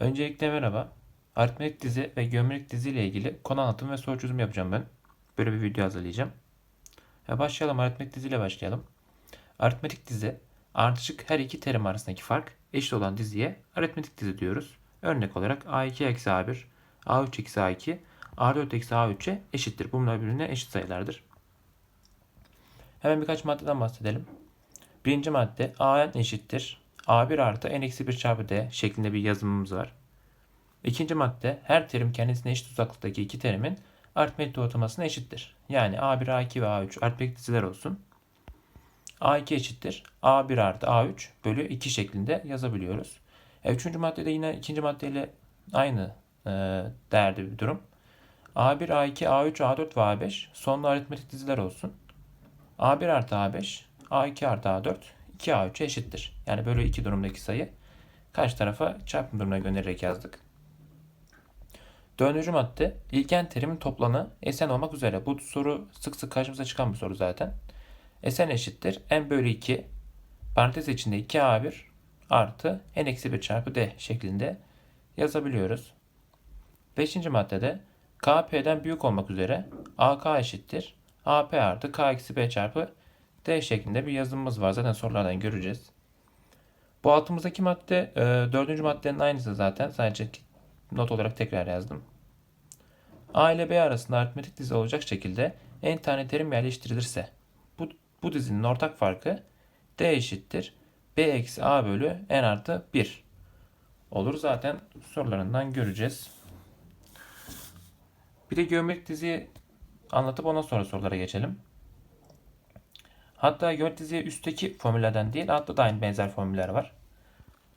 Öncelikle merhaba. Aritmetik dizi ve geometrik dizi ile ilgili konu anlatım ve soru çözümü yapacağım ben. Böyle bir video hazırlayacağım. Ya başlayalım aritmetik dizi ile başlayalım. Aritmetik dizi ardışık her iki terim arasındaki fark eşit olan diziye aritmetik dizi diyoruz. Örnek olarak a2 eksi a1, a3 eksi a2, a4 eksi a3'e eşittir. Bunlar birbirine eşit sayılardır. Hemen birkaç maddeden bahsedelim. Birinci madde a n eşittir. A1 artı n eksi 1 çarpı d şeklinde bir yazımımız var. İkinci madde her terim kendisine eşit uzaklıktaki iki terimin aritmetik ortalamasına eşittir. Yani a1, a2 ve a3 aritmetik diziler olsun. a2 eşittir. a1 artı a3 bölü 2 şeklinde yazabiliyoruz. E, üçüncü maddede yine ikinci maddeyle aynı e, değerde bir durum. a1, a2, a3, a4 ve a5 sonlu aritmetik diziler olsun. a1 artı a5, a2 artı a4, 2a3'e eşittir. Yani böyle iki durumdaki sayı karşı tarafa çarpım durumuna göndererek yazdık. Dördüncü madde ilken terimin toplamı Sn olmak üzere. Bu soru sık sık karşımıza çıkan bir soru zaten. Sn eşittir n bölü 2 parantez içinde 2a1 artı n eksi 1 çarpı d şeklinde yazabiliyoruz. Beşinci maddede k p'den büyük olmak üzere ak eşittir ap artı k eksi b çarpı d şeklinde bir yazımımız var. Zaten sorulardan göreceğiz. Bu altımızdaki madde e, dördüncü maddenin aynısı zaten. Sadece not olarak tekrar yazdım. A ile B arasında aritmetik dizi olacak şekilde n tane terim yerleştirilirse bu, bu dizinin ortak farkı D eşittir B eksi A bölü n artı 1 olur. Zaten sorularından göreceğiz. Bir de geometrik diziyi anlatıp ondan sonra sorulara geçelim. Hatta diziye üstteki formüllerden değil altta da aynı benzer formüller var.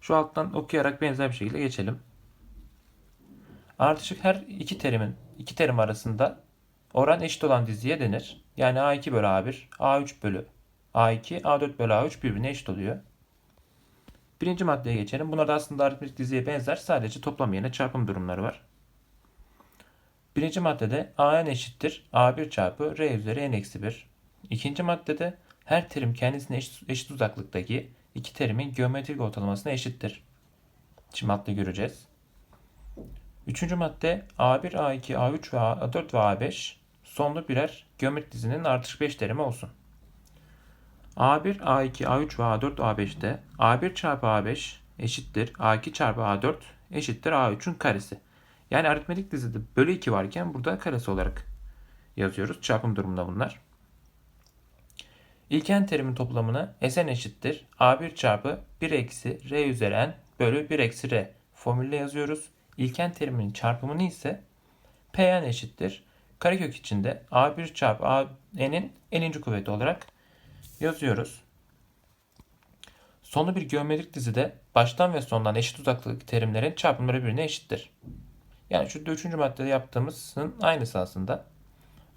Şu alttan okuyarak benzer bir şekilde geçelim. Ardışık her iki terimin iki terim arasında oran eşit olan diziye denir. Yani A2 bölü A1, A3 bölü A2, A4 bölü A3 birbirine eşit oluyor. Birinci maddeye geçelim. Bunlar da aslında aritmetik diziye benzer. Sadece toplam yerine çarpım durumları var. Birinci maddede AN eşittir A1 çarpı R üzeri N eksi 1. İkinci maddede her terim kendisine eşit, eşit uzaklıktaki iki terimin geometrik ortalamasına eşittir. Şimdi altta göreceğiz. Üçüncü madde A1, A2, A3 ve A4 ve A5 sonlu birer geometrik dizinin artış 5 terimi olsun. A1, A2, A3 ve A4, A5'te A1 çarpı A5 eşittir A2 çarpı A4 eşittir A3'ün karesi. Yani aritmetik dizide bölü 2 varken burada karesi olarak yazıyoruz. Çarpım durumunda bunlar. İlken terimin toplamını Sn eşittir. A1 çarpı 1 eksi R üzeri n bölü 1 eksi R formülle yazıyoruz. İlken teriminin çarpımını ise Pn eşittir. Karekök içinde A1 çarpı N'in n'inci kuvveti olarak yazıyoruz. Sonlu bir geometrik dizide baştan ve sondan eşit uzaklıktaki terimlerin çarpımları birbirine eşittir. Yani şu üçüncü maddede yaptığımızın aynısı aslında.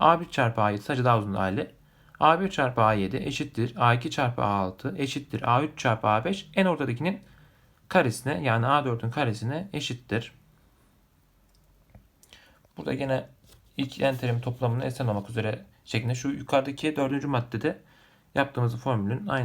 A1 çarpı A7 sadece daha uzun hali. A1 çarpı A7 eşittir. A2 çarpı A6 eşittir. A3 çarpı A5 en ortadakinin karesine yani A4'ün karesine eşittir. Burada gene ilk en terim toplamını esen olmak üzere şeklinde şu yukarıdaki dördüncü maddede yaptığımız formülün aynı.